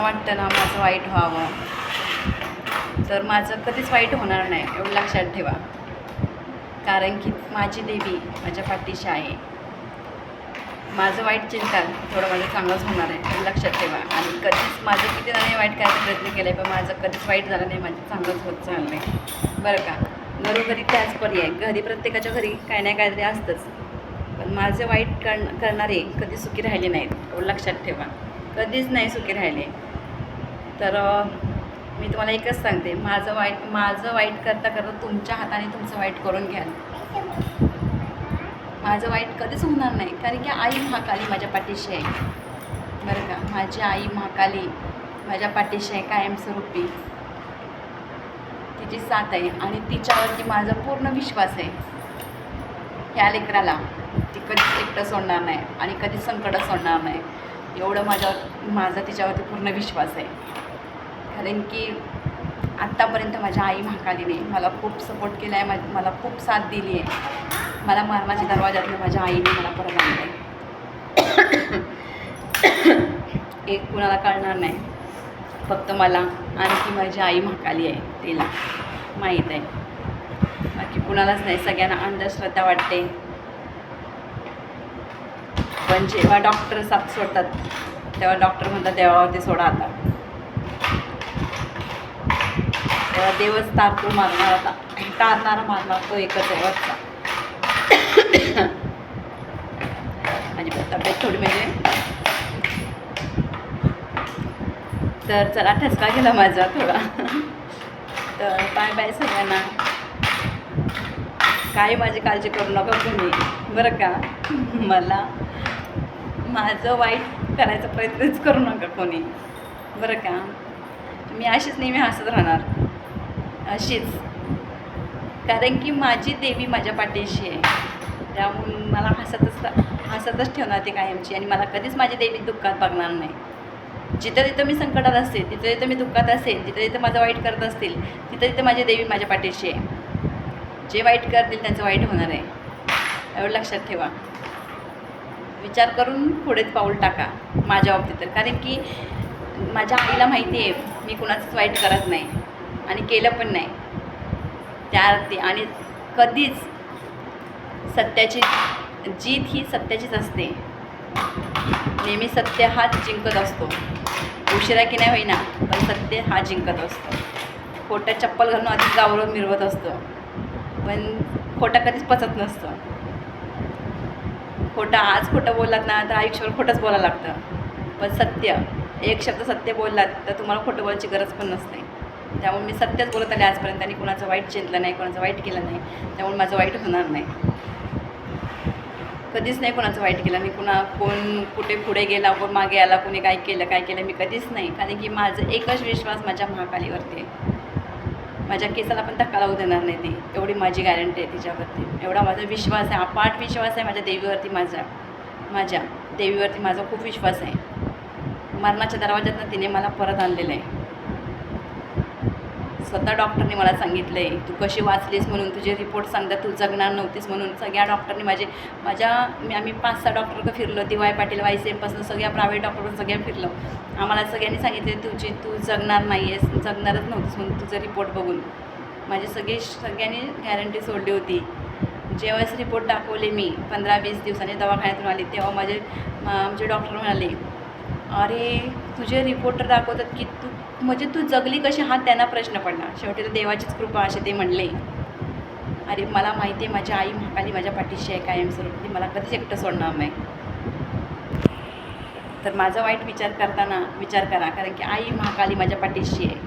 वाटतं ना माझं वाईट व्हावं. तर माझं कधीच वाईट होणार नाही एवढं लक्षात ठेवा. कारण की माझी देवी माझ्या पाठीशी आहे. माझं वाईट चिंता थोडं माझं चांगलंच होणार आहे एवढं लक्षात ठेवा. आणि कधीच माझं किती जणांनी वाईट करायचा प्रयत्न केला आहे पण माझं कधीच वाईट झालं नाही माझं चांगलंच होत चाललं आहे बरं का? घरोघरी त्याच पर्याय घरी प्रत्येकाच्या घरी काही नाही काहीतरी असतंच. पण माझे वाईट कर करणारे कधी सुखी राहिले नाहीत एवढं लक्षात ठेवा. कधीच नाही सुखी राहिले. तर मी तुम्हाला एकच सांगते. माझं वाईट माझं वाईट करता करता तुमच्या हाताने तुमचं वाईट करून घ्याल. माझं वाईट कधीच होणार नाही. कारण की आई महाकाली माझ्या पाठीशी आहे. बरं का? माझी आई महाकाली माझ्या पाठीशी आहे कायमस्वरूपी. तिची साथ आहे आणि तिच्यावरती माझा पूर्ण विश्वास आहे. ह्या लेकराला ती कधीच एकटं सोडणार नाही आणि कधीच संकटं सोडणार नाही. एवढं माझ्यावर माझा तिच्यावरती पूर्ण विश्वास आहे. कारण की आत्तापर्यंत माझ्या आई महाकालीने मला खूप सपोर्ट केला आहे मला खूप साथ दिली आहे. मला मरणाच्या दरवाजातनं माझ्या आईने मला परत आणलं आहे एक कुणाला कळणार नाही. फक्त मला आणखी माझी आई महाकाली आहे तिला माहीत आहे. बाकी कुणालाच नाही सगळ्यांना अंधश्रद्धा वाटते. पण जेव्हा डॉक्टर साथ सोडतात तेव्हा डॉक्टर म्हणतात देवावरती सोडा आता. देवच तारतो मारणार आता. तारणारा मारणार तो एकच आहे वरचा. माझी तब्येत थोडी म्हणजे तर चला ठसका गेला माझा थोडा. तर बाय बाय सगळ्यांना. काही माझी काळजी करू नका तुम्ही. बरं का? मला माझं वाईट करायचा प्रयत्नच करू नका कोणी. बरं का? मी अशीच नेहमी हसत राहणार. अशीच. कारण की माझी देवी माझ्या पाठीशी आहे. त्यामुळे मला हसतच हसतच ठेवणार ते कायमची आणि मला कधीच माझी देवी दुःखात बघणार नाही. जिथं तिथं मी संकटात असेल तिथं तिथं मी दुःखात असेल जिथं तिथं माझं वाईट करत असतील तिथं तिथं माझी देवी माझ्या पाठीशी आहे. जे वाईट करतील त्यांचं वाईट होणार आहे. एवढं लक्षात ठेवा. विचार करून पुढेच पाऊल टाका माझ्या बाबतीत तर. कारण की माझ्या आईला माहिती आहे मी कुणाचंच वाईट करत नाही. आणि केलं पण नाही. त्या आणि कधीच सत्याची जीत ही सत्याचीच असते. नेहमी सत्य हाच जिंकत असतो. उशिरा की नाही होईना पण सत्य हा जिंकत असतो. खोटं चप्पल घालून आधीच गावरून मिरवत असतो. पण खोटा कधीच पचत नसतं. खोटं आज खोटं बोललात ना तर आयुष्यभर खोटंच बोलायला लागतं. पण सत्य एक शब्द सत्य बोललात तर तुम्हाला खोटं बोलायची गरज पण नसते. त्यामुळे मी सत्यच बोलत आले आजपर्यंत आणि कुणाचं वाईट चिंतलं नाही कोणाचं वाईट केलं नाही. त्यामुळे माझं वाईट होणार नाही. कधीच नाही कोणाचं वाईट केलं. मी कुणा कोण कुठे पुढे गेला कोण मागे आला कोणी काय केलं काय केलं मी कधीच नाही. कारण की माझं एकच विश्वास माझ्या महाकालीवरती आहे. माझ्या केसाला पण धक्का लावू देणार नाही ती. एवढी माझी गॅरंटी आहे तिच्यावरती. एवढा माझा विश्वास आहे. अपाट विश्वास आहे माझ्या देवीवरती माझा. माझ्या देवीवरती माझा खूप विश्वास आहे. मरणाच्या दरवाज्यातनं तिने मला परत आणलेलं आहे. स्वतः डॉक्टरने मला सांगितलं आहे तू कशी वाचलीस म्हणून? तुझे रिपोर्ट सांगतात तू जगणार नव्हतीस म्हणून. सगळ्या डॉक्टरने माझे माझ्या मी आम्ही पाच सहा डॉक्टर फिरलो D Y Patil Y C एमपासून सगळ्या प्रायव्हेट डॉक्टरपासून सगळ्या फिरलो. आम्हाला सगळ्यांनी सांगितले तुझी तू जगणार नाही आहेस जगणारच नव्हतीस म्हणून तुझं रिपोर्ट बघून. माझे सगळी सगळ्यांनी गॅरंटी सोडली होती. जेव्हाच रिपोर्ट दाखवले मी पंधरा वीस दिवसांनी दवाखान्यातून आले तेव्हा माझे आमचे डॉक्टर म्हणाले अरे तुझे रिपोर्टर दाखवतात की तू म्हणजे तू जगली कशी? हा त्यांना प्रश्न पडला शेवटी तर देवाचीच कृपा असे ते म्हणले. अरे मला माहिती आहे माझी आई महाकाली माझ्या पाठीशी आहे कायमस्वरूपी मला कधीच एकटं सोडणार नाही. तर माझा वाईट विचार करताना विचार करा. कारण की आई महाकाली माझ्या पाठीशी आहे.